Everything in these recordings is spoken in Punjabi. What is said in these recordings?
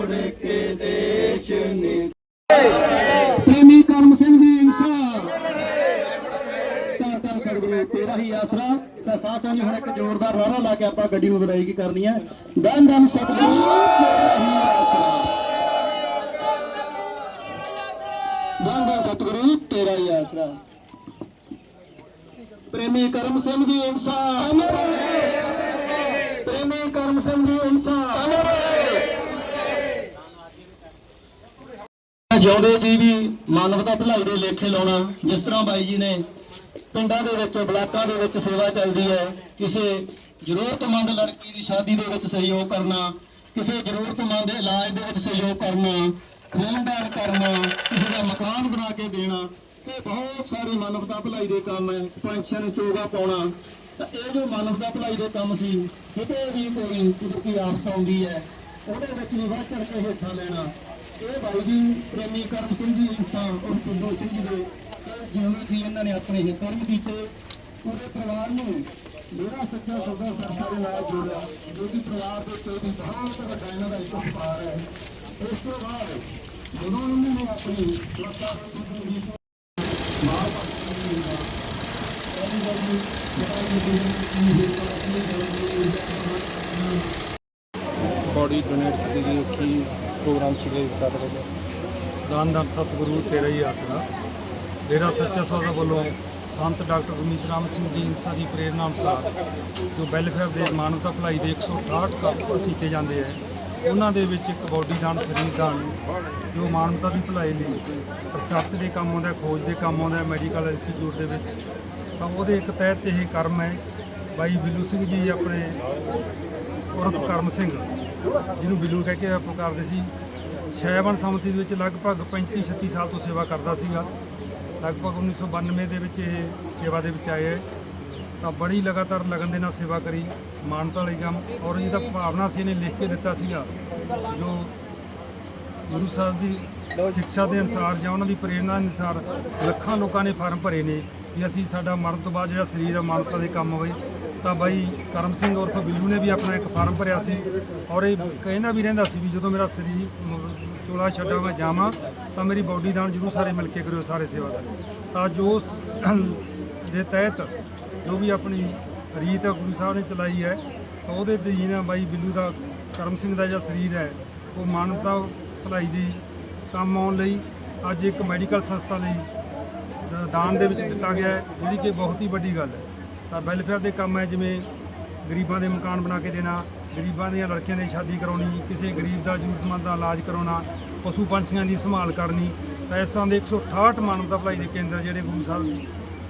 ਤੋੜ ਕੇ ਦੇਸ਼ ਨੇ ਤੇਨੀ ਕਰਮ ਸਿੰਘ ਦੀ ਇਨਸਾਨ ਤਾਂ ਤਾਂ ਸਤਿਗੁਰੂ ਤੇਰਾ ਹੀ ਆਸਰਾ। ਤਾਂ ਸਾਥੋਂ ਜੀ ਹੁਣ ਇੱਕ ਜ਼ੋਰਦਾਰ ਨਾਰਾ ਲਾ ਕੇ ਆਪਾਂ ਗੱਡੀ ਨੂੰ ਵਿਦਾਇਗੀ ਕਰਨੀ ਹੈ। ਦਨ ਦਨ ਸਤਿਗੁਰੂ, ਤੇਰਾ ਹੀ ਆਸਰਾ। ਦਨ ਦਨ ਸਤਿਗੁਰੂ, ਤੇਰਾ ਹੀ ਆਸਰਾ। ਪ੍ਰੇਮੀ ਕਰਮ ਸਿੰਘ ਦੀ ਇਨਸਾਨ ਪ੍ਰੇਮੀ ਕਰਮ ਸਿੰਘ ਦੀ ਇਨਸਾਨ ਜਿਉਂਦੇ ਜੀ ਵੀ ਮਾਨਵਤਾ ਭਲਾਈ ਦੇ ਲੇਖੇ ਲਾਉਣਾ, ਜਿਸ ਤਰ੍ਹਾਂ ਬਾਈ ਜੀ ਨੇ ਪਿੰਡਾਂ ਦੇ ਵਿੱਚ, ਬਲਾਕਾਂ ਦੇ ਵਿੱਚ ਸੇਵਾ ਚੱਲਦੀ ਹੈ, ਕਿਸੇ ਜ਼ਰੂਰਤਮੰਦ ਲੜਕੀ ਦੀ ਸ਼ਾਦੀ ਦੇ ਵਿੱਚ ਸਹਿਯੋਗ ਕਰਨਾ, ਕਿਸੇ ਜ਼ਰੂਰਤਮੰਦ ਇਲਾਜ ਦੇ ਵਿੱਚ ਸਹਿਯੋਗ ਕਰਨਾ, ਖੂਨਦਾਨ ਕਰਨਾ, ਕਿਸੇ ਦਾ ਮਕਾਨ ਬਣਾ ਕੇ ਦੇਣਾ ਤੇ ਬਹੁਤ ਸਾਰੇ ਮਾਨਵਤਾ ਭਲਾਈ ਦੇ ਕੰਮ ਹੈ। ਪੈਨਸ਼ਨ ਚੋਗਾ ਪਾਉਣਾ, ਤਾਂ ਇਹ ਜੋ ਮਾਨਵਤਾ ਭਲਾਈ ਦੇ ਕੰਮ ਸੀ, ਕਿਤੇ ਵੀ ਕੋਈ ਕੁਦਰਤੀ ਆਫਤ ਆਉਂਦੀ ਹੈ, ਉਹਦੇ ਵਿੱਚ ਵੀ ਵੱਧ ਚੜ ਕੇ ਹਿੱਸਾ ਲੈਣਾ। ਇਹ ਬਾਈ ਜੀ, ਪ੍ਰੇਮੀ ਕਰਮ ਸਿੰਘ ਜੀ ਇਨਸਾਨ ਔਰ ਕੁੰਦੋ ਸਿੰਘ ਜੀ ਦੇ ਜਿਵੇਂ ਕਿ ਇਹਨਾਂ ਨੇ ਆਪਣੇ ਇਹ ਕਰਮ ਕੀਤੇ, ਪੂਰੇ ਪਰਿਵਾਰ ਨੂੰ ਮੇਰਾ ਸੱਚਾ ਸੌਦਾ ਸਰਸਾ ਨਾਲ ਜੋੜਿਆ, ਜੋ ਕਿ ਪਰਿਵਾਰ ਦੇ ਉੱਤੇ ਵੀ ਬਹੁਤ ਵੱਡਾ ਇਹਨਾਂ ਦਾ ਇੱਕ ਉਪਕਾਰ ਹੈ। ਇਸ ਤੋਂ ਬਾਅਦ ਜਦੋਂ ਉਹਨਾਂ ਨੇ ਆਪਣੀ ਸੁਰੱਖਿਆ ਦੇ ਜ਼ਿੰਦਗੀ ਮਾਂ ਭਗਤੀ ਦਾ ਬੋਡੀ ਡੋਨੇਟ ਕੀਤੀ ਗਈ ਕੀ ਪ੍ਰੋਗਰਾਮ ਸੀਗੇ ਕਰ ਰਹੇ ਦਾਨ ਦਾਨ ਸਤਿਗੁਰੂ, ਤੇਰਾ ਹੀ ਆਸਰਾ। ਡੇਰਾ ਸੱਚਾ ਸੌਦਾ ਵੱਲੋਂ ਸੰਤ ਡਾਕਟਰ ਗੁਰਮੀਤ ਰਾਮ ਸਿੰਘ ਜੀ ਇੰਸਾ ਦੀ ਪ੍ਰੇਰਣਾ ਅਨੁਸਾਰ ਜੋ ਵੈਲਫੇਅਰ ਦੇ ਮਾਨਵਤਾ ਭਲਾਈ ਦੇ 168 ਕੰਮ ਕੀਤੇ ਜਾਂਦੇ ਹੈ ਉਹਨਾਂ ਦੇ ਵਿੱਚ ਇੱਕ ਬੋਡੀ ਦਾਨ, ਸਰੀਰ ਦਾਨ, ਜੋ ਮਾਨਵਤਾ ਦੀ ਭਲਾਈ ਲਈ ਰਿਸਰਚ ਦੇ ਕੰਮ ਆਉਂਦਾ, ਖੋਜ ਦੇ ਕੰਮ ਆਉਂਦਾ, ਮੈਡੀਕਲ ਇੰਸਟੀਚਿਊਟ ਦੇ ਵਿੱਚ। ਤਾਂ ਉਹਦੇ ਇੱਕ ਤਹਿਤ ਇਹ ਕਰਮ ਹੈ। ਬਾਈ ਬਿੱਲੂ ਸਿੰਘ ਜੀ ਆਪਣੇ ਉਰਫ ਕਰਮ ਸਿੰਘ ਜਿਹਨੂੰ ਬਿੱਲੂ ਕਹਿ ਕੇ ਪੁਕਾਰਦੇ ਸੀ। ਸ਼ੈਵਨ ਸਮਿਤੀ ਦੇ ਵਿੱਚ ਲਗਭਗ 35 36 ਸਾਲ ਤੋਂ ਸੇਵਾ ਕਰਦਾ ਸੀਗਾ। ਲਗਭਗ 1992 ਦੇ ਵਿੱਚ ਇਹ ਸੇਵਾ ਦੇ ਵਿੱਚ ਆਏ ਹੈ। ਤਾਂ ਬੜੀ ਲਗਾਤਾਰ ਲਗਨ ਦੇ ਨਾਲ ਸੇਵਾ ਕਰੀ ਮਾਨਤਾ ਵਾਲੀ ਕੰਮ ਔਰ ਇਹਦਾ ਭਾਵਨਾ ਸੀ ਇਹਨੇ ਲਿਖ ਕੇ ਦਿੱਤਾ ਸੀਗਾ, ਜੋ ਗੁਰੂ ਸਾਹਿਬ ਦੀ ਸਿੱਖਿਆ ਦੇ ਅਨੁਸਾਰ ਜਾਂ ਉਹਨਾਂ ਦੀ ਪ੍ਰੇਰਣਾ ਦੇ ਅਨੁਸਾਰ ਲੱਖਾਂ ਲੋਕਾਂ ਨੇ ਫਾਰਮ ਭਰੇ ਨੇ। ਵੀ ਅਸੀਂ ਸਾਡਾ ਮਰਨ ਤੋਂ ਬਾਅਦ ਜਿਹੜਾ ਸਰੀਰ ਦਾ ਮਾਨਤਾ ਦੇ ਕੰਮ ਹੋਵੇ ਤਾਂ ਬਾਈ ਕਰਮ ਸਿੰਘ ਉਰਫ ਬਿੱਲੂ ਨੇ ਵੀ ਆਪਣਾ ਇੱਕ ਫਾਰਮ ਭਰਿਆ ਸੀ। ਔਰ ਇਹ ਕਹਿੰਦਾ ਵੀ ਰਹਿੰਦਾ ਸੀ ਵੀ ਜਦੋਂ ਮੇਰਾ ਸਰੀਰ ਚੋਲਾ ਛੱਡਾਂ ਮੈਂ ਜਾਵਾਂ, ਤਾਂ ਮੇਰੀ ਬਾਡੀ ਦਾਨ ਜ਼ਰੂਰ ਸਾਰੇ ਮਿਲ ਕੇ ਕਰਿਓ, ਸਾਰੇ ਸੇਵਾਦਾਰ ਤਾਂ ਜੋ ਦੇ ਤਹਿਤ ਜੋ ਵੀ ਆਪਣੀ ਰੀਤ ਗੁਰੂ ਸਾਹਿਬ ਨੇ ਚਲਾਈ ਹੈ, ਤਾਂ ਉਹਦੇ ਅਧੀਨ ਬਾਈ ਬਿੱਲੂ ਦਾ ਕਰਮ ਸਿੰਘ ਦਾ ਜਿਹੜਾ ਸਰੀਰ ਹੈ, ਉਹ ਮਾਨਵਤਾ ਭਲਾਈ ਦੀ ਕੰਮ ਆਉਣ ਲਈ ਅੱਜ ਇੱਕ ਮੈਡੀਕਲ ਸੰਸਥਾ ਲਈ ਦਾਨ ਦੇ ਵਿੱਚ ਦਿੱਤਾ ਗਿਆ ਹੈ ਜਿਹੜੀ ਕਿ ਬਹੁਤ ਹੀ ਵੱਡੀ ਗੱਲ ਹੈ। ਤਾਂ ਵੈਲਫੇਅਰ ਦੇ ਕੰਮ ਹੈ, ਜਿਵੇਂ ਗਰੀਬਾਂ ਦੇ ਮਕਾਨ ਬਣਾ ਕੇ ਦੇਣਾ, ਗਰੀਬਾਂ ਦੀਆਂ ਲੜਕੀਆਂ ਦੀ ਸ਼ਾਦੀ ਕਰਾਉਣੀ, ਕਿਸੇ ਗਰੀਬ ਦਾ ਜ਼ਰੂਰਤਮੰਦ ਦਾ ਇਲਾਜ ਕਰਾਉਣਾ, ਪਸ਼ੂ ਪੰਛੀਆਂ ਦੀ ਸੰਭਾਲ ਕਰਨੀ, ਤਾਂ ਇਸ ਤਰ੍ਹਾਂ ਦੇ 168 ਮਾਨਵਤਾ ਭਲਾਈ ਦੇ ਕੇਂਦਰ ਜਿਹੜੇ ਗੁਰੂ ਸਾਹਿਬ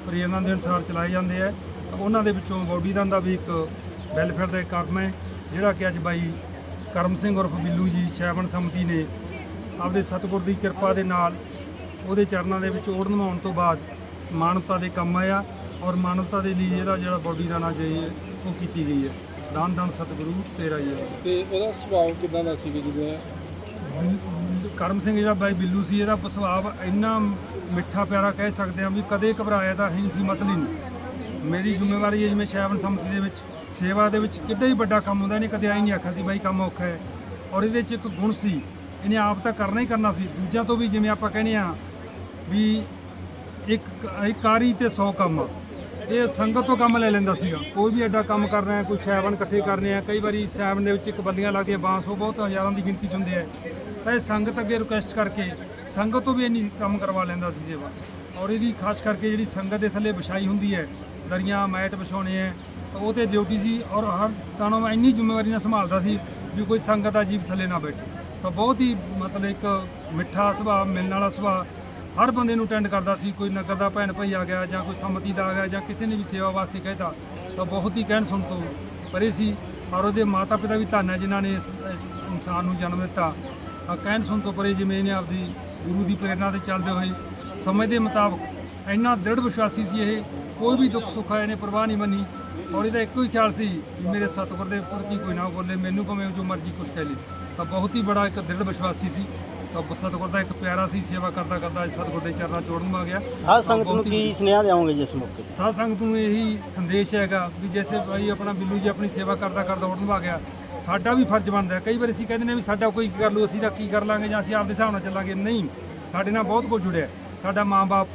ਪ੍ਰੇਰਨਾ ਦੇ ਅਨੁਸਾਰ ਚਲਾਏ ਜਾਂਦੇ ਆ ਤਾਂ ਉਹਨਾਂ ਦੇ ਵਿੱਚੋਂ ਬੋਡੀ ਦਾਨ ਦਾ ਵੀ ਇੱਕ ਵੈਲਫੇਅਰ ਦਾ ਇੱਕ ਕੰਮ ਹੈ, ਜਿਹੜਾ ਕਿ ਅੱਜ ਬਾਈ ਕਰਮ ਸਿੰਘ ਉਰਫ ਬਿੱਲੂ ਜੀ ਸ਼ੈਵਨ ਸਮਤੀ ਨੇ ਆਪਦੇ ਸਤਿਗੁਰ ਦੀ ਕਿਰਪਾ ਦੇ ਨਾਲ ਉਹਦੇ ਚਰਨਾਂ ਦੇ ਵਿੱਚ ਓੜ ਨਵਾਉਣ ਤੋਂ ਬਾਅਦ ਮਾਨਵਤਾ ਦੇ ਕੰਮ ਆਇਆ ਔਰ ਮਾਨਵਤਾ ਦੇ ਲਈ ਇਹਦਾ ਜਿਹੜਾ ਬੋਡੀ ਦਾਨ ਹੈ ਉਹ ਕੀਤੀ ਗਈ ਹੈ। ਦਾਨ ਦਾਨ ਸਤਿਗੁਰੂ ਤੇਰਾ ਹੀ ਹੈ। ਤੇ ਉਹਦਾ ਸੁਭਾਅ ਕਿਦਾਂ ਦਾ ਸੀ ਜਿਵੇਂ ਕਰਮ ਸਿੰਘ ਜਿਹੜਾ ਬਾਈ ਬਿੱਲੂ ਸੀ ਇਹਦਾ ਸੁਭਾਅ ਇੰਨਾ ਮਿੱਠਾ ਪਿਆਰਾ ਕਹਿ ਸਕਦੇ ਹਾਂ ਵੀ ਕਦੇ ਘਬਰਾਇਆ ਤਾਂ ਹੈ ਸੀ ਮਤਲਬ ਨਹੀਂ। ਮੇਰੀ ਜ਼ਿੰਮੇਵਾਰੀ ਹੈ ਜਿਵੇਂ ਸ਼ੈਵਨ ਸੰਮਤੀ ਦੇ ਵਿੱਚ ਸੇਵਾ ਦੇ ਵਿੱਚ ਕਿੱਡਾ ਹੀ ਵੱਡਾ ਕੰਮ ਹੁੰਦਾ ਇਹਨੇ ਕਦੇ ਆਈ ਨਹੀਂ ਆਖਿਆ ਸੀ ਬਾਈ ਕੰਮ ਔਖਾ ਹੈ। ਔਰ ਇਹਦੇ 'ਚ ਇੱਕ ਗੁਣ ਸੀ ਇਹਨੇ ਆਪ ਤਾਂ ਕਰਨਾ ਹੀ ਕਰਨਾ ਸੀ। ਦੂਜਿਆਂ ਤੋਂ ਵੀ ਜਿਵੇਂ ਆਪਾਂ ਕਹਿੰਦੇ ਆ ਵੀ ਇੱਕ ਇੱਕ ਕਾਰੀ ਤੇ 100 ਕੰਮ ਇਹ ਸੰਗਤ ਤੋਂ ਕੰਮ ਲੈ ਲੈਂਦਾ ਸੀਗਾ। ਕੋਈ ਵੀ ਐਡਾ ਕੰਮ ਕਰਨਾ ਹੈ, ਕੋਈ ਸੈਵਨ ਇਕੱਠੇ ਕਰਨੇ ਆ। ਕਈ ਵਾਰੀ ਸੈਵਨ ਦੇ ਵਿੱਚ ਇੱਕ ਬੰਦੀਆਂ ਲੱਗਦੀਆਂ ਬਾਂਸ, ਉਹ ਬਹੁਤ ਹਜ਼ਾਰਾਂ ਦੀ ਗਿਣਤੀ 'ਚ ਹੁੰਦੇ ਆ। ਤਾਂ ਇਹ ਸੰਗਤ ਅੱਗੇ ਰਿਕੁਐਸਟ ਕਰਕੇ ਸੰਗਤ ਤੋਂ ਵੀ ਇੰਨੀ ਕੰਮ ਕਰਵਾ ਲੈਂਦਾ ਸੀ ਸੇਵਾ। ਔਰ ਇਹਦੀ ਖਾਸ ਕਰਕੇ ਜਿਹੜੀ ਸੰਗਤ ਦੇ ਥੱਲੇ ਵਿਛਾਈ ਹੁੰਦੀ ਹੈ, ਦਰੀਆਂ, ਮੈਟ ਵਿਛਾਉਣੇ ਹੈ ਤਾਂ ਉਹ ਤੇ ਡਿਊਟੀ ਸੀ। ਔਰ ਹਰ ਤਾਣੋਂ ਇੰਨੀ ਜ਼ਿੰਮੇਵਾਰੀ ਨਾਲ ਸੰਭਾਲਦਾ ਸੀ ਵੀ ਕੋਈ ਸੰਗਤ ਦਾ ਜੀਵ ਥੱਲੇ ਨਾ ਬੈਠੇ। ਤਾਂ ਬਹੁਤ ਹੀ ਮਤਲਬ ਇੱਕ ਮਿੱਠਾ ਸੁਭਾਅ, ਮਿਲਣ ਵਾਲਾ ਸੁਭਾਅ ਹਰ ਬੰਦੇ ਨੂੰ ਅਟੈਂਡ ਕਰਦਾ ਸੀ, ਕੋਈ ਨਗਰ ਦਾ ਭੈਣ ਭਾਈ ਆ ਗਿਆ ਜਾਂ ਕੋਈ ਸੰਮਤੀ ਦਾ ਆ ਗਿਆ ਜਾਂ ਕਿਸੇ ਨੇ ਵੀ ਸੇਵਾ ਵਾਸਤੇ ਕਹਿਤਾ, ਤਾਂ ਬਹੁਤ ਹੀ ਕਹਿਣ ਸੁਣ ਤੋਂ ਪਰੇ ਸੀ। ਔਰ ਉਹਦੇ ਮਾਤਾ ਪਿਤਾ ਵੀ ਧੰਨ ਹੈ ਜਿਨ੍ਹਾਂ ਨੇ ਇਸ ਇਸ ਇਨਸਾਨ ਨੂੰ ਜਨਮ ਦਿੱਤਾ। ਆ ਕਹਿਣ ਸੁਣ ਤੋਂ ਪਰੇ ਜਿਵੇਂ ਇਹਨੇ ਆਪਦੀ ਗੁਰੂ ਦੀ ਪ੍ਰੇਰਣਾ ਤੇ ਚੱਲਦੇ ਹੋਏ ਸਮੇਂ ਦੇ ਮੁਤਾਬਕ ਇੰਨਾ ਦ੍ਰਿੜ ਵਿਸ਼ਵਾਸੀ ਸੀ ਇਹ, ਕੋਈ ਵੀ ਦੁੱਖ ਸੁੱਖ ਆਏ ਨੇ ਪਰਵਾਹ ਨਹੀਂ ਮੰਨੀ। ਔਰ ਇਹਦਾ ਇੱਕੋ ਹੀ ਖਿਆਲ ਸੀ ਵੀ ਮੇਰੇ ਸਤਿਗੁਰ ਦੇ ਪ੍ਰਤੀ ਕੋਈ ਨਾ ਬੋਲੇ, ਮੈਨੂੰ ਭਾਵੇਂ ਜੋ ਮਰਜ਼ੀ ਕੁਛ ਕਹਿ ਲਈ ਤਾਂ ਬਹੁਤ ਹੀ ਬੜਾ ਇੱਕ ਦ੍ਰਿੜ ਵਿਸ਼ਵਾਸੀ ਸੀ। ਤਾਂ ਸਤਿਗੁਰ ਦਾ ਇੱਕ ਪਿਆਰਾ ਸੀ ਸੇਵਾ ਕਰਦਾ ਕਰਦਾ ਅੱਜ ਸਤਿਗੁਰ ਦੇ ਚਰਨਾਂ ਆ ਗਿਆ ਸਾਧ ਸੰਗਤ ਨੂੰ ਕੀ ਸੁਨੇਹਾ ਦੇਵੋਗੇ ਜਿਸ ਮੌਕੇ? ਸਾਧ ਸੰਗਤ ਨੂੰ ਇਹੀ ਸੰਦੇਸ਼ ਹੈਗਾ ਵੀ ਜੈਸੇ ਭਾਈ ਆਪਣਾ ਬਿੱਲੂ ਜੀ ਆਪਣੀ ਸੇਵਾ ਕਰਦਾ ਕਰਦਾ ਉੜਨ ਆ ਗਿਆ ਸਾਡਾ ਵੀ ਫਰਜ਼ ਬਣਦਾ ਹੈ। ਕਈ ਵਾਰ ਅਸੀਂ ਕਹਿੰਦੇ ਨੇ ਵੀ ਸਾਡਾ ਕੋਈ ਕਰ ਲੂ ਅਸੀਂ ਤਾਂ ਕੀ ਕਰ ਲਾਂਗੇ ਜਾਂ ਅਸੀਂ ਆਪਦੇ ਹਿਸਾਬ ਨਾਲ ਚੱਲਾਂਗੇ ਨਹੀਂ ਸਾਡੇ ਨਾਲ ਬਹੁਤ ਕੁਝ ਜੁੜਿਆ। ਸਾਡਾ ਮਾਂ-ਬਾਪ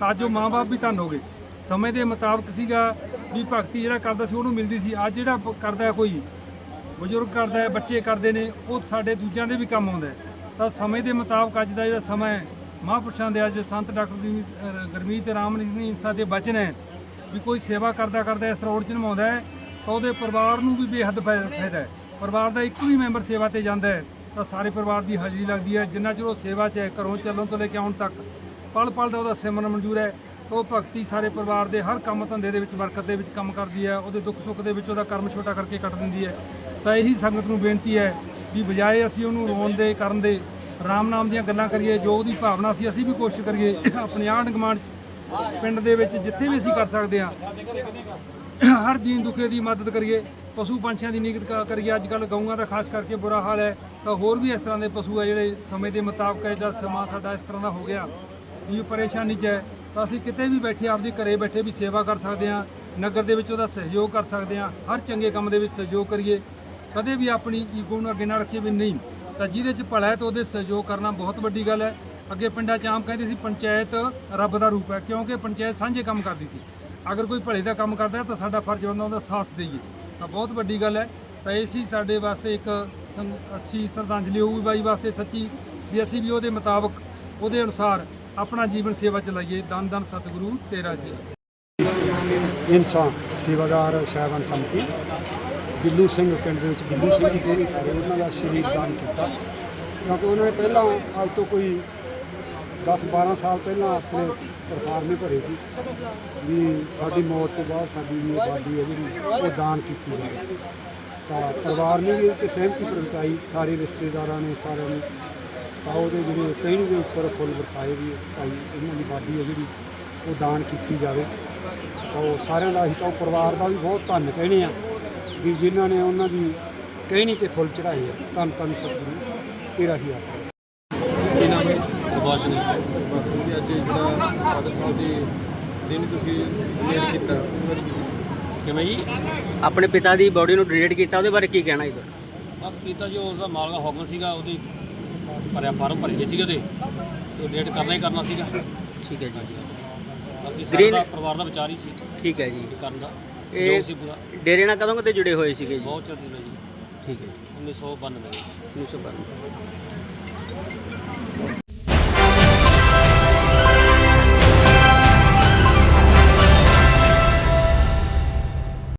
ਤਾਂ ਜੋ ਮਾਂ-ਬਾਪ ਵੀ ਧੰਨ ਹੋ ਗਏ ਸਮੇਂ ਦੇ ਮੁਤਾਬਕ ਸੀਗਾ ਵੀ ਭਗਤੀ ਜਿਹੜਾ ਕਰਦਾ ਸੀ ਉਹਨੂੰ ਮਿਲਦੀ ਸੀ ਅੱਜ ਜਿਹੜਾ ਕਰਦਾ ਕੋਈ ਬਜ਼ੁਰਗ ਕਰਦਾ ਹੈ ਬੱਚੇ ਕਰਦੇ ਨੇ ਉਹ ਸਾਡੇ ਦੂਜਿਆਂ ਦੇ ਵੀ ਕੰਮ ਆਉਂਦਾ ਹੈ। ਤਾਂ ਸਮੇਂ ਦੇ ਮੁਤਾਬਕ ਅੱਜ ਦਾ ਜਿਹੜਾ ਸਮਾਂ ਹੈ, ਮਹਾਂਪੁਰਸ਼ਾਂ ਦੇ ਅੱਜ ਸੰਤ ਡਾਕਟਰ ਗੁਰਮੀਤ- ਗੁਰਮੀਤ ਰਾਮ ਹਿੰਸਾ ਦੇ ਬਚਨ ਹੈ ਵੀ ਕੋਈ ਸੇਵਾ ਕਰਦਾ ਕਰਦਾ ਇਸ ਤਰ੍ਹਾਂ ਚ ਨਿਭਾਉਂਦਾ ਹੈ, ਤਾਂ ਉਹਦੇ ਪਰਿਵਾਰ ਨੂੰ ਵੀ ਬੇਹੱਦ ਫਾਇ- ਫਾਇਦਾ ਹੈ। ਪਰਿਵਾਰ ਦਾ ਇੱਕੋ ਹੀ ਮੈਂਬਰ ਸੇਵਾ ਤੇ ਜਾਂਦਾ ਹੈ, ਤਾਂ ਸਾਰੇ ਪਰਿਵਾਰ ਦੀ ਹਾਜ਼ਰੀ ਲੱਗਦੀ ਹੈ। ਜਿੰਨਾ ਚਿਰ ਉਹ ਸੇਵਾ 'ਚ ਹੈ, ਘਰੋਂ ਚੱਲਣ ਤੋਂ ਲੈ ਕੇ ਆਉਣ ਤੱਕ ਪਲ ਪਲ ਦਾ ਉਹਦਾ ਸਿਮਰਨ ਮਨਜ਼ੂਰ ਹੈ। ਉਹ ਭਗਤੀ ਸਾਰੇ ਪਰਿਵਾਰ ਦੇ ਹਰ ਕੰਮ ਧੰਦੇ ਦੇ ਵਿੱਚ ਬਰਕਤ ਦੇ ਵਿੱਚ ਕੰਮ ਕਰਦੀ ਹੈ, ਉਹਦੇ ਦੁੱਖ ਸੁੱਖ ਦੇ ਵਿੱਚ ਉਹਦਾ ਕਰਮ ਛੋਟਾ ਕਰਕੇ ਕੱਟ ਦਿੰਦੀ ਹੈ। ਤਾਂ ਇਹੀ ਸੰਗਤ ਨੂੰ ਬੇਨਤੀ ਹੈ ਵੀ ਬਜਾਏ ਅਸੀਂ ਉਹਨੂੰ ਰੋਣ ਦੇ, ਕਰਨ ਦੇ, ਰਾਮ ਨਾਮ ਦੀਆਂ ਗੱਲਾਂ ਕਰੀਏ ਜੋ ਉਹਦੀ ਭਾਵਨਾ ਸੀ, ਅਸੀਂ ਵੀ ਕੋਸ਼ਿਸ਼ ਕਰੀਏ ਆਪਣੇ ਆਂਢ ਗੁਆਂਢ 'ਚ, ਪਿੰਡ ਦੇ ਵਿੱਚ ਜਿੱਥੇ ਵੀ ਅਸੀਂ ਕਰ ਸਕਦੇ ਹਾਂ। ਹਰ ਦੀਨ ਦੁਖੇ ਦੀ ਮਦਦ ਕਰੀਏ, ਪਸ਼ੂ ਪੰਛੀਆਂ ਦੀ ਨਿਗਤ ਕਰੀਏ। ਅੱਜ ਕੱਲ ਗਊਆਂ ਦਾ ਖਾਸ ਕਰਕੇ ਬੁਰਾ ਹਾਲ ਹੈ, ਤਾਂ ਹੋਰ ਵੀ ਇਸ ਤਰ੍ਹਾਂ ਦੇ ਪਸ਼ੂ ਹੈ ਜਿਹੜੇ ਸਮੇਂ ਦੇ ਮੁਤਾਬਕ ਹੈ ਜਾਂ ਸਮਾਂ ਸਾਡਾ ਇਸ ਤਰ੍ਹਾਂ ਦਾ ਹੋ ਗਿਆ ਵੀ ਪਰੇਸ਼ਾਨੀ 'ਚ ਹੈ। ਤਾਂ ਅਸੀਂ ਕਿਤੇ ਵੀ ਬੈਠੇ, ਆਪਦੀ ਘਰੇ ਬੈਠੇ ਵੀ ਸੇਵਾ ਕਰ ਸਕਦੇ ਹਾਂ, ਨਗਰ ਦੇ ਵਿੱਚ ਉਹਦਾ ਸਹਿਯੋਗ ਕਰ ਸਕਦੇ ਹਾਂ, ਹਰ ਚੰਗੇ ਕੰਮ ਦੇ ਵਿੱਚ ਸਹਿਯੋਗ ਕਰੀਏ। ਕਦੇ ਵੀ ਆਪਣੀ ਈਗੋ ਨੂੰ ਅੱਗੇ ਨਾ ਰੱਖੀਏ ਵੀ ਨਹੀਂ। ਤਾਂ ਜਿਹਦੇ 'ਚ ਭਲਾ ਹੈ ਤਾਂ ਉਹਦੇ ਸਹਿਯੋਗ ਕਰਨਾ ਬਹੁਤ ਵੱਡੀ ਗੱਲ ਹੈ। ਅੱਗੇ ਪਿੰਡਾਂ 'ਚ ਆਮ ਕਹਿੰਦੇ ਸੀ, ਪੰਚਾਇਤ ਰੱਬ ਦਾ ਰੂਪ ਹੈ, ਕਿਉਂਕਿ ਪੰਚਾਇਤ ਸਾਂਝੇ ਕੰਮ ਕਰਦੀ ਸੀ। ਅਗਰ ਕੋਈ ਭਲੇ ਦਾ ਕੰਮ ਕਰਦਾ ਤਾਂ ਸਾਡਾ ਫਰਜ਼ ਬਣਦਾ ਉਹਦਾ ਸਾਥ ਦੇਈਏ। ਤਾਂ ਬਹੁਤ ਵੱਡੀ ਗੱਲ ਹੈ। ਤਾਂ ਇਹ ਸੀ ਸਾਡੇ ਵਾਸਤੇ ਇੱਕ ਸੰਗ- ਅੱਛੀ ਸ਼ਰਧਾਂਜਲੀ ਹੋਊਗੀ ਬਾਈ ਵਾਸਤੇ ਸੱਚੀ, ਵੀ ਅਸੀਂ ਵੀ ਉਹਦੇ ਮੁਤਾਬਕ, ਉਹਦੇ ਅਨੁਸਾਰ ਆਪਣਾ ਜੀਵਨ ਸੇਵਾ ਚਲਾਈਏ ਦਨ ਦਨ ਸਤਿਗੁਰੂ ਤੇਰਾ ਜੀ। ਇਨਸਾਨ, ਸੇਵਾਦਾਰ, ਸ਼ਾਹਬਾਨ ਸੰਮਤੀ। ਬਿੱਲੂ ਸਿੰਘ ਪਿੰਡ ਦੇ ਵਿੱਚ ਬਿੱਲੂ ਸਿੰਘ ਜੀ ਦੇ ਸਾਰੇ ਉਹਨਾਂ ਦਾ ਸ਼ਰੀਰ ਦਾਨ ਕੀਤਾ। ਕਿਉਂਕਿ ਉਹਨਾਂ ਨੇ ਪਹਿਲਾਂ ਅੱਜ ਤੋਂ ਕੋਈ 10 12 ਸਾਲ ਪਹਿਲਾਂ ਆਪਣੇ ਪਰਿਵਾਰ ਨੇ ਭਰੇ ਸੀ ਵੀ ਸਾਡੀ ਮੌਤ ਤੋਂ ਬਾਅਦ ਸਾਡੀ ਵੀ ਆਬਾਦੀ ਹੈ ਜਿਹੜੀ, ਉਹ ਦਾਨ ਕੀਤੀ ਜਾਵੇ। ਤਾਂ ਪਰਿਵਾਰ ਨੇ ਵੀ ਇਹ ਤੇ ਸਹਿਮਤੀ ਪ੍ਰਗਟਾਈ, ਸਾਰੇ ਰਿਸ਼ਤੇਦਾਰਾਂ ਨੇ, ਸਾਰਿਆਂ ਨੇ। ਤਾਂ ਉਹਦੇ ਜਿਹੜੇ ਕਹਿਣੀ ਦੇ ਉੱਪਰ ਫੁੱਲ ਵਰਸਾਏ ਵੀ ਭਾਈ, ਇਹਨਾਂ ਦੀ ਬਾਡੀ ਹੈ ਜਿਹੜੀ, ਉਹ ਦਾਨ ਕੀਤੀ ਜਾਵੇ। ਤਾਂ ਉਹ ਸਾਰਿਆਂ ਦਾ ਅਸੀਂ ਤਾਂ ਉਹ ਪਰਿਵਾਰ ਦਾ ਵੀ ਬਹੁਤ ਧੰਨ ਕਹਿਣੇ ਆ ਵੀ ਜਿਨ੍ਹਾਂ ਨੇ ਉਹਨਾਂ ਦੀ ਕਹਿਣੀ ਤੇ ਫੁੱਲ ਚੜਾਏ ਆ ਧੰਨ ਧੰਨ ਸਤਿਗੁਰੂ ਤੇਰਾ ਹੀ ਆਸਰਾ। ਕੀ ਨਾਮ ਹੈ? ਗੁਰਬਾਜ ਸਿੰਘ। ਗੁਰਬਾਜ ਸਿੰਘ ਜੀ ਅੱਜ ਜਿਹੜਾ ਫਾਦਰ ਸਾਹਿਬ ਦੀ ਦਿਨ ਤੁਸੀਂ ਡੋਨੇਟ ਕੀਤਾ ਉਹਦੇ ਬਾਰੇ ਕੀ ਕਿਵੇਂ ਜੀ? ਆਪਣੇ ਪਿਤਾ ਦੀ ਬੋਡੀ ਨੂੰ ਡੋਨੇਟ ਕੀਤਾ ਉਹਦੇ ਬਾਰੇ ਕੀ ਕਹਿਣਾ ਜੀ ਬਸ ਕੀਤਾ ਜੋ ਉਸ ਦਾ ਮਾਲਕ ਦਾ ਹੁਕਮ ਸੀਗਾ ਉਹਦੀ ਭਰਿਆ ਫਾਰਮ ਭਰੇ ਗਏ ਸੀਗੇ ਉਹਦੇ ਤੇ ਡੇਟ ਕਰਨਾ ਹੀ ਕਰਨਾ ਸੀਗਾ। ਠੀਕ ਹੈ ਜੀ ਬਾਕੀ ਦਾ ਪਰਿਵਾਰ ਦਾ ਵਿਚਾਰ ਹੀ ਸੀ। ਠੀਕ ਹੈ ਜੀ। ਕਰਨ ਦਾ। ਇਹ ਸੀ ਪੂਰਾ। ਡੇਰੇ ਨਾਲ ਕਦੋਂ ਕਦੇ ਜੁੜੇ ਹੋਏ ਸੀਗੇ ਜੀ? ਬਹੁਤ ਚਿਰ ਦੀ ਜੀ। ਠੀਕ ਹੈ। ਜੀ 1992 1992